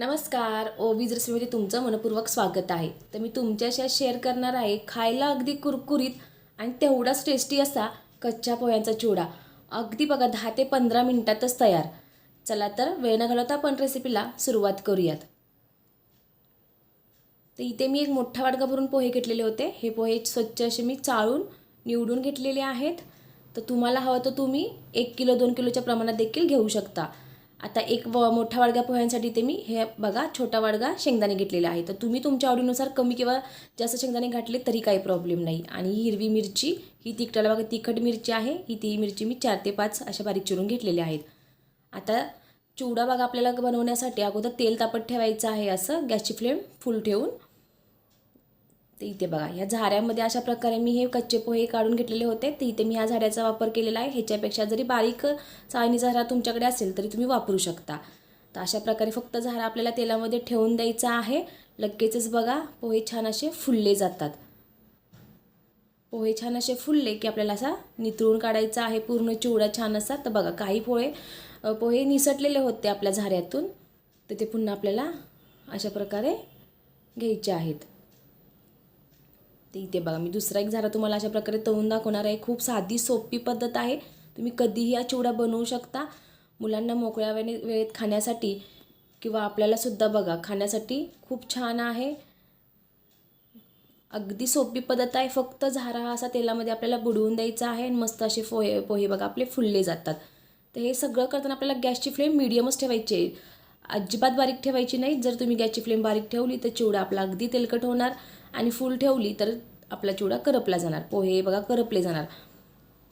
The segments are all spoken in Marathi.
नमस्कार ओबीज रेसिपीमध्ये तुमचं मनपूर्वक स्वागत आहे. तर मी तुमच्याशी शेअर करणार आहे खायला अगदी कुरकुरीत आणि तेवढाच टेस्टी असा कच्च्या पोह्यांचा चिवडा अगदी बघा दहा ते पंधरा मिनटातच तयार. चला तर वेळ न घालवता आपण रेसिपीला सुरुवात करूयात. तर इथे मी एक मोठा वाडगा भरून पोहे घेतलेले होते. हे पोहे स्वच्छ असे मी चाळून निवडून घेतलेले आहेत. तर तुम्हाला हवं तर तुम्ही एक किलो दोन किलोच्या प्रमाणात देखील घेऊ शकता. आता एक व मोठा वाडगा पोह्यांसाठी ते मी हे बघा छोटा वाडगा शेंगदाणे घेतलेला आहे तर तुम्ही तुमच्या आवडीनुसार कमी किंवा जास्त शेंगदाणे घातले तरी काही प्रॉब्लेम नाही. आणि ही हिरवी मिरची ही तिखटाला बघा तिखट मिरची आहे. ही ती मिरची मी चार ते पाच अशा बारीक चिरून घेतलेल्या आहेत. आता चिवडा बघा आपल्याला बनवण्यासाठी अगोदर तेल तापत ठेवायचं आहे असं गॅसची फ्लेम फुल ठेवून ते इथे बघा ह्या झाऱ्यामध्ये अशा प्रकारे मी हे कच्चे पोहे काढून घेतलेले होते. तर इथे मी ह्या झाऱ्याचा वापर केलेला आहे. ह्याच्यापेक्षा जरी बारीक चाळणी झारा तुमच्याकडे असेल तरी तुम्ही वापरू शकता. तर अशा प्रकारे फक्त झारा आपल्याला तेलामध्ये ठेवून द्यायचा आहे. लगेचच बघा पोहे छान असे फुलले जातात. पोहे छान असे फुलले की आपल्याला असा नितळून काढायचा आहे. पूर्ण चिवडा छान असा. तर बघा काही पोहे पोहे निसटलेले होते आपल्या झाऱ्यातून. तर ते पुन्हा आपल्याला अशा प्रकारे घ्यायचे आहेत. ते इथे बघा मी दुसरा एक झारा तुम्हाला अशा प्रकारे तळून दाखवणार आहे. खूप साधी सोपी पद्धत आहे. तुम्ही कधीही हा चिवडा बनवू शकता. मुलांना मोकळ्या वेळे वेळेत खाण्यासाठी किंवा आपल्यालासुद्धा बघा खाण्यासाठी खूप छान आहे. अगदी सोपी पद्धत आहे. फक्त झारा हा असा तेलामध्ये आपल्याला बुडवून द्यायचा आहे आणि मस्त असे पोहे पोहे बघा आपले फुलले जातात. तर हे सगळं करताना आपल्याला गॅसची फ्लेम मिडियमच ठेवायची आहे. अजिबात बारीक ठेवायची नाही. जर तुम्ही गॅसची फ्लेम बारीक ठेवली तर चिवडा आपला अगदी तेलकट होणार आणि फुल ठेवली तर आपला चिवडा करपला जाणार. पोहे बघा करपले जाणार.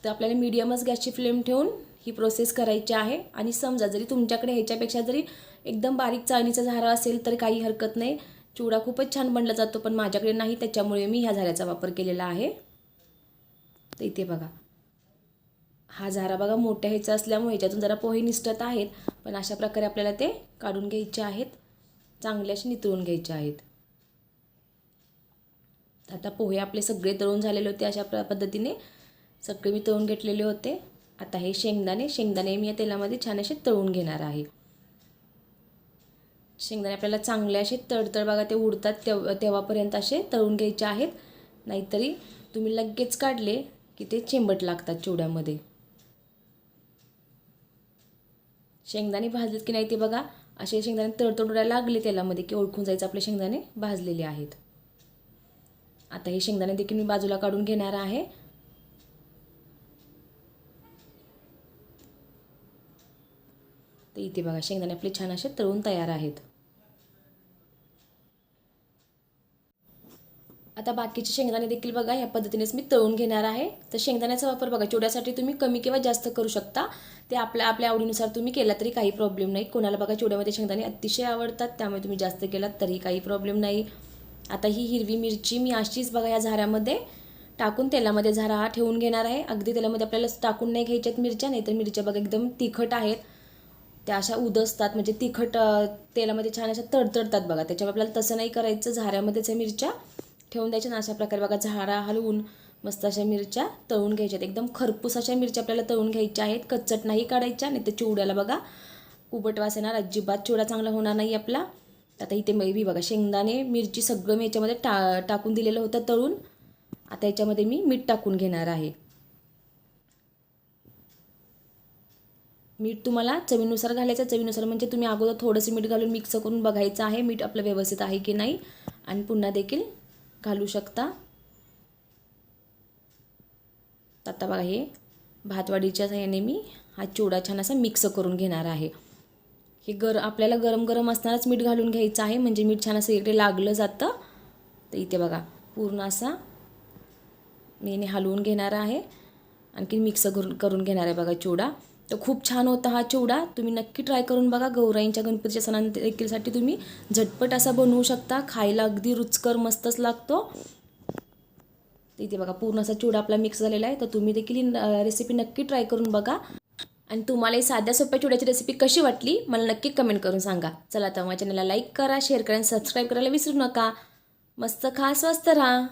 तर आपल्याला मीडियमच गॅसची फ्लेम ठेवून ही प्रोसेस करायची आहे. आणि समजा जरी तुमच्याकडे ह्याच्यापेक्षा जरी एकदम बारीक चाळणीचा झारा असेल तर काही हरकत नाही. चिवडा खूपच छान बनला जातो पण माझ्याकडे नाही त्याच्यामुळे मी ह्या झाऱ्याचा वापर केलेला आहे. तर इथे बघा. हा झारा बघा मोठ्या ह्याचा असल्यामुळे ह्याच्यातून जरा पोहे निसटत आहेत पण अशा प्रकारे आपल्याला ते काढून घ्यायचे आहेत चांगले असे नितळून घ्यायचे आहेत. आता पोहे आपले सगळे तळून झालेले होते अशा प्र पद्धतीने सगळे मी तळून घेतलेले होते. आता हे शेंगदाणे शेंगदाणे मी या तेलामध्ये छान असे तळून घेणार आहे. शेंगदाणे आपल्याला चांगले असे तडतड बघा ते उडतात तेव्हा तेव्हापर्यंत असे तळून घ्यायचे आहेत. नाहीतरी तुम्ही लगेच काढले की ते चेंबट लागतात चिवड्यामध्ये. शेंगदाणे भाजलेत की नाही ते बघा. असे शेंगदाणे तडतड उडायला लागले तेलामध्ये की ओळखून जायचं आपले शेंगदाणे भाजलेले आहेत. आता हे शेंगदाणे देखील मी बाजूला काढून घेणार आहे. तर इथे बघा शेंगदाणे आपले छान असे तळून तयार आहेत. आता बाकीचे शेंगदाणे देखील बघा या पद्धतीनेच मी तळून घेणार आहे. तर शेंगदाण्याचा वापर बघा चिवड्यासाठी तुम्ही कमी किंवा जास्त करू शकता. ते आपल्या आपल्या आवडीनुसार तुम्ही केला तरी काही प्रॉब्लेम नाही. कोणाला बघा चिवड्यामध्ये शेंगदाणे अतिशय आवडतात त्यामुळे तुम्ही जास्त केलात तरी काही प्रॉब्लेम नाही. आता ही हिरवी मिरची मी अशीच बघा या झाऱ्यामध्ये टाकून तेलामध्ये झारा हा ठेवून घेणार आहे. अगदी तेलामध्ये आपल्याला टाकून नाही घ्यायच्यात मिरच्या नाही तर मिरच्या बघा एकदम तिखट आहेत. त्या अशा उदसतात म्हणजे तिखट तेलामध्ये छान अशा तडतडतात बघा. त्याच्यावर आपल्याला तसं नाही करायचं झाऱ्यामध्येच आहे मिरच्या. ठेवून द्यायच्या ना अशा प्रकारे बघा झारा हलवून मस्त अशा मिरच्या तळून घ्यायच्यात. एकदम खरपूस अशा मिरच्या आपल्याला तळून घ्यायच्या आहेत. कच्चट नाही काढायच्या नाही तर चिवड्याला बघा कुबट वास येणार. अजिबात चिवडा चांगला होणार नाही आपला. आता इथे मैबी बघा शेंगदाणे मिरची सगळं मी याच्यामध्ये टा टाकून दिलेलं होतं तळून. आता याच्यामध्ये मी मीठ टाकून घेणार आहे. मीठ तुम्हाला चवीनुसार घालायचं. चवीनुसार म्हणजे तुम्ही अगोदर थोडंसं मीठ घालून मिक्स करून बघायचं आहे मीठ आपलं व्यवस्थित आहे की नाही. आणि पुन्हा देखील घालू शकता. आता बघा हे भातवाडीच्या ह्याने मी हा चिवडा छान असा मिक्स करून घेणार आहे. हे गर आपल्याला गरम गरम असतानाच मीठ घालून घ्यायचं आहे म्हणजे मीठ छान असं इकडे लागलं जातं. तर इथे बघा पूर्ण असा मी हलवून घेणार आहे. आणखी मिक्स करून करून घेणार आहे बघा चिवडा. तर खूप छान होता हा चिवडा. तुम्ही नक्की ट्राय करून बघा. गौराईंच्या गणपतीच्या सणां देखीलसाठी तुम्ही झटपट असा बनवू शकता. खायला अगदी रुचकर मस्तच लागतो. इथे बघा पूर्ण असा चिवडा आपला मिक्स झालेला आहे. तर तुम्ही देखील रेसिपी नक्की ट्राय करून बघा. आणि तुम्हाला ही साध्या सोप्या चिवड्याची रेसिपी कशी वाटली मला नक्की कमेंट करून सांगा. चला तर माझ्या चॅनलला लाईक करा शेअर करा आणि सबस्क्राईब करायला विसरू नका. मस्त खा स्वस्त राहा.